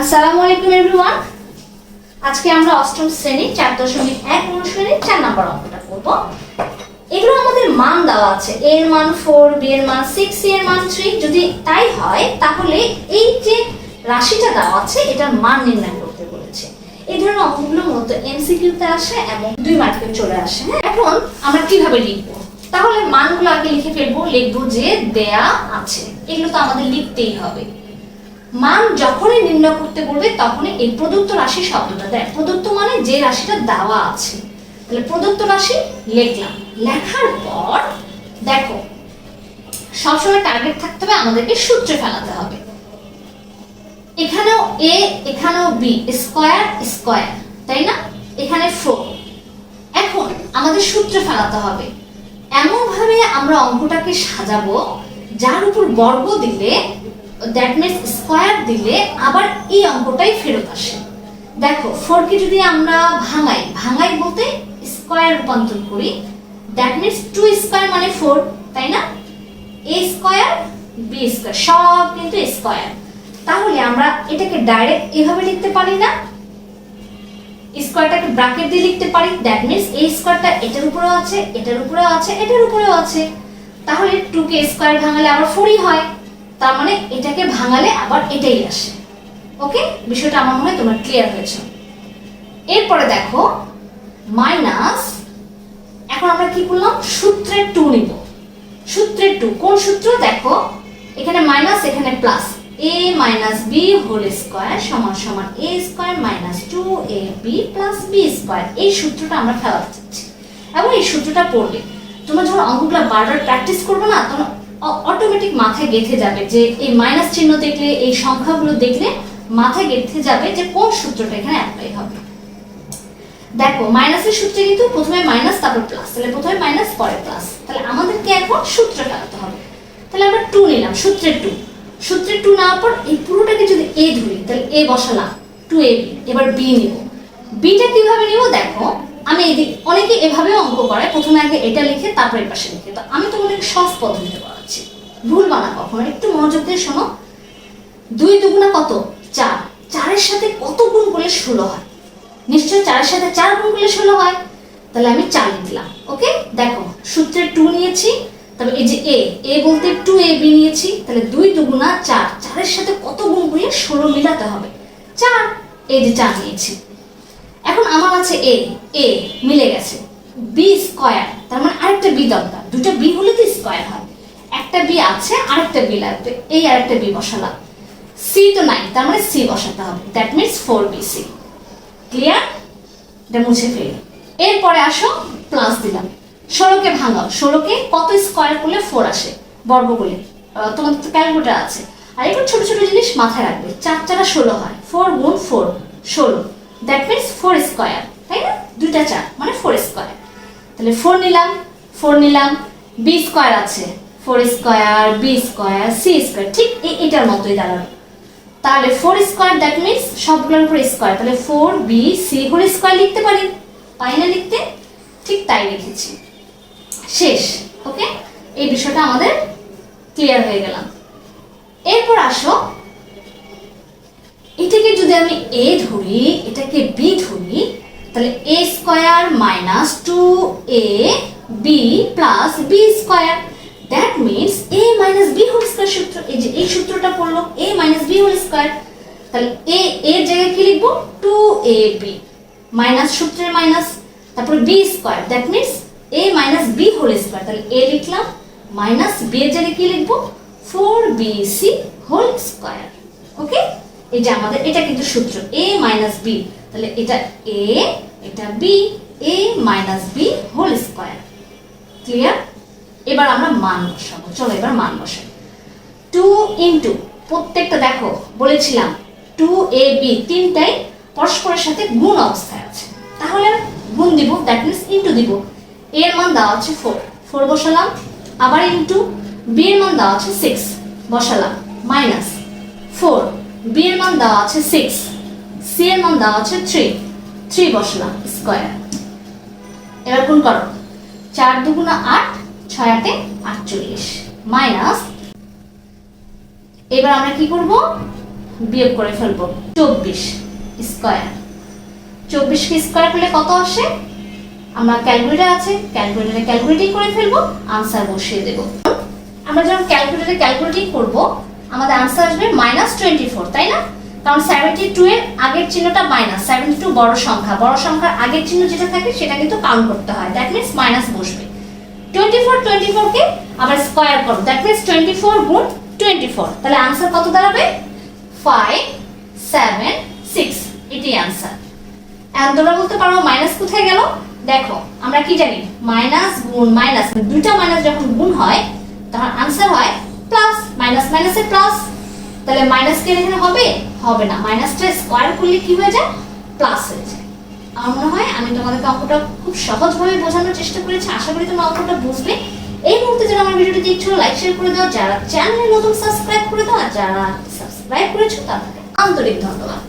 আসসালামু আলাইকুম এভরিওয়ান। আজকে আমরা অষ্টম শ্রেণি, চার দশমিক এক অনুশ্রেণীর চার নাম্বার অঙ্কটা করব। এগুলো আমাদের মান দেওয়া আছে। এ এর মান ফোর বি এর মান সিক্স এর মান থ্রি যদি তাই হয়, তাহলে এই যে রাশিটা দেওয়া আছে, এটার মান নির্ণয় করতে বলেছে। এই ধরনের অঙ্কগুলো মূলত এমসিকিউতে আসে এবং দুই মার্কে চলে আসে হ্যাঁ? এখন আমরা কীভাবে লিখব? তাহলে মানগুলো আগে লিখে ফেলব। লিখব যে দেয়া আছে। এগুলো তো আমাদের লিখতেই হবে। মান যখনই নির্ণয় করতে বলবে, তখনই এই প্রদত্ত রাশি শব্দটা দেয়। প্রদত্ত মানে যে রাশিটা দেওয়া আছে। তাহলে প্রদত্ত রাশি লিখলাম। লেখার পর, দেখো, সবসময় টার্গেট থাকতে হবে, আমাদেরকে সূত্রে ফেলাতে হবে। এখানেও এ এখানেও বি স্কোয়ার স্কোয়ার তাই না? এখানে ফোর এখন আমাদের সূত্রে ফেলাতে হবে। এমন ভাবে আমরা অঙ্কটাকে সাজাবো, যার উপর বর্গ দিলে দ্যাট মিনস স্কোয়ার দিলে আবার এই অঙ্কটাই ফেরত আসে। দেখো ফোরকে যদি আমরা ভাঙাই ভাঙাই বলতে স্কোয়ার রূপান্তর করি দ্যাট মিনস টু স্কোয়ার মানে ফোর তাই না? এ স্কোয়ার বি স্কোয়ার সব কিন্তু স্কোয়ার তাহলে আমরা এটাকে ডাইরেক্ট এভাবে লিখতে পারি না। স্কোয়ারটাকে ব্র্যাকেট দিয়ে লিখতে পারি দ্যাট মিনস এই স্কোয়ারটা এটার উপরেও আছে, এটার উপরেও আছে, এটার উপরেও আছে। তাহলে টু কে স্কোয়ার ভাঙালে আবার ফোরই হয়। তার মানে এটাকে ভাঙালে আবার এটাই আসে। ওকে? বিষয়টা আমার মনে হয় তোমার ক্লিয়ার হয়েছে। এরপরে দেখো মাইনাস এখন আমরা কি করলাম? সূত্রের টু নিব। সূত্রের টু কোন সূত্র? দেখো, এখানে মাইনাস এখানে plus A minus B whole square সমান সমান A square minus two A B plus B square এই সূত্রটা আমরা ফেলাতে চাচ্ছি এবং এই সূত্রটা পড়লে তোমরা যখন অঙ্কগুলো বারবার প্র্যাকটিস করবে না, তখন অটোমেটিক মাথায় গেঁথে যাবে যে এই মাইনাস চিহ্ন দেখলে, এই সংখ্যাগুলো দেখলে মাথায় গেঁথে যাবে যে কোন সূত্রটা এখানে অ্যাপ্লাই হবে। দেখো মাইনাসের সূত্রে কিন্তু প্রথমে মাইনাস তারপর প্লাস তাহলে প্রথমে মাইনাস পরে প্লাস তাহলে আমাদেরকে এখন সূত্র ফেলাতে হবে। তাহলে আমরা টু নিলাম, সূত্রের টু সূত্রের টু নেওয়ার পর এই পুরোটাকে যদি এ ধরি, তাহলে এ বসালাম টু এ বি এবার বি নিব। বিটা কীভাবে নিব? দেখো, আমি এদিক অনেকে এভাবে অঙ্ক করে প্রথমে আগে এটা লিখে, তারপর পাশে লিখে। তো আমি তোমাদেরকে সহজ পদ্ধতিতে করাচ্ছি ভুল বানা কখনো একটু মনোযোগ দিয়ে শোনো। দুই দুগুণা কত? চার। চারের সাথে কত গুণ করলে ষোলো হয়? নিশ্চয় চারের সাথে চার গুণ করলে ষোলো হয়। তাহলে আমি চার লিখলাম ওকে? দেখো, সূত্রে টু নিয়েছি। তবে এই যে এ এ বলতে টু এ বি নিয়েছি। তাহলে দুই দুগুণা চার। চারের সাথে কত গুণ করলে ষোলো মিলাতে হবে? চার। এই যে চার নিয়েছি। এখন আমার আছে এ এ মিলে গেছে। বি স্কোয়ার তার মানে আরেকটা বি দরকার। দুটো বি হলে তো স্কোয়ার হয়। একটা বি আছে, আরেকটা বি লাগবে। এই আরেকটা বি বসালাম। সি তো নাই, তার মানে সি বসাতে হবে। That means four B C clear এটা মুছে ফেলি। এরপরে আসো প্লাস দিলাম। ষোলোকে ভাঙাও। ষোলোকে কত স্কোয়ার করলে ফোর আসে? বর্গ করলে তোমাদের তো ক্যালকুলেটার আছে। আর এরকম ছোটো ছোটো জিনিস মাথায় রাখবে। চার চারা ষোলো হয়। ফোর গুণ ফোর ষোলো। দ্যাট মিনস ফোর স্কোয়ার তাই না? দুইটা চার মানে ফোর স্কোয়ার তাহলে ফোর নিলাম ফোর নিলাম বি স্কোয়ার আছে। Four square, B square, C square, ঠিক এটার মতোই দাঁড়াল তাহলে ফোর স্কোয়ার দ্যাট মিনস সবগুলোর উপর স্কোয়ার। তাহলে four, B, C whole square লিখতে পারি। পাই না লিখতে? ঠিক তাই লিখেছি। শেষ, ওকে? এই বিষয়টা আমাদের ক্লিয়ার হয়ে গেলাম। এরপর আসো। এটাকে যদি আমি এ ধরি, এটাকে বি ধরি, তাহলে A square minus two A B plus B square. That means A minus B whole square সূত্র, এই যে এই সূত্রটা পড়ল A minus B whole square তাহলে এ এর জায়গায় কি লিখব? টু এ বি মাইনাস সূত্রের মাইনাস তারপর B square that means A minus B whole square তাহলে এ লিখলাম মাইনাস বি এর জায়গায় কি লিখব? Four B C whole square okay এই যে আমাদের, এটা কিন্তু সূত্র এ মাইনাস বি তাহলে এটা এ এটা B A minus B whole square clear এবার আমরা মান বসাবো। চলো এবার মান বসাই টু ইন্টু প্রত্যেকটা দেখো, বলেছিলাম টু এ বি তিনটাই পরস্পরের সাথে গুণ অবস্থায় আছে। তাহলে গুণ দিব দ্যাট মিনস ইন্টু দিব। এর মান দেওয়া আছে ফোর ফোর বসালাম, আবার ইন্টু বি এর মান দেওয়া আছে সিক্স বসালাম মাইনাস ফোর বি এর মান দেওয়া আছে সিক্স সি এর মান দেওয়া আছে থ্রি থ্রি বসালাম স্কোয়ার এবার গুণ করো। চার দুগুণা আট ছয় আটে আটচল্লিশ। মাইনাস, এবার আমরা কি করব? বিয়োগ করে ফেলব। চব্বিশ স্কোয়ার। চব্বিশকে স্কোয়ার করলে কত আসে? আমার ক্যালকুলেটর আছে, ক্যালকুলেটরে ক্যালকুলেটিং করে ফেলব, আনসার বসিয়ে দেব। আমরা যখন ক্যালকুলেটরে ক্যালকুলেটিং করব, আমাদের আনসার আসবে মাইনাস টোয়েন্টি ফোর তাই না? কারণ সেভেন্টি টু এর আগের চিহ্নটা মাইনাস সেভেন্টি টু বড় সংখ্যা। বড় সংখ্যার আগের চিহ্ন যেটা থাকে, সেটা কিন্তু কাউন্ট করতে হয়। দ্যাট মিনস মাইনাস বসবে। টোয়েন্টি ফোর, টোয়েন্টি ফোরকে আবার স্কোয়ার করো। দ্যাট মিনস টোয়েন্টি ফোর গুণ টোয়েন্টি ফোর। তাহলে আনসার কত দাঁড়াবে? ফাইভ সেভেন সিক্স এটি আনসার এখন তোমরা বলতে পারো মাইনাস কোথায় গেল? দেখো, আমরা কি জানি? মাইনাস গুণ মাইনাস দুইটা মাইনাস যখন গুণ হয়, তখন আনসার হয় প্লাস মাইনাস মাইনাসে প্লাস তাহলে মাইনাস কি এখানে হবে? হবে না। মাইনাসটা স্কোয়ার করলে কি হয়ে যায়? প্লাস হয়ে যায়। মনে হয়, আমি তোমাদেরকে অঙ্কটা খুব সহজভাবে বোঝানোর চেষ্টা করেছি। আশা করি তোমরা অঙ্কটা বুঝবে। এই মুহূর্তে যারা আমার ভিডিওটি দেখছ লাইক শেয়ার করে দাও। যারা চ্যানেলে নতুন সাবস্ক্রাইব করে দাও, আর যারা সাবস্ক্রাইব করেছ, তাদেরকে আন্তরিক ধন্যবাদ।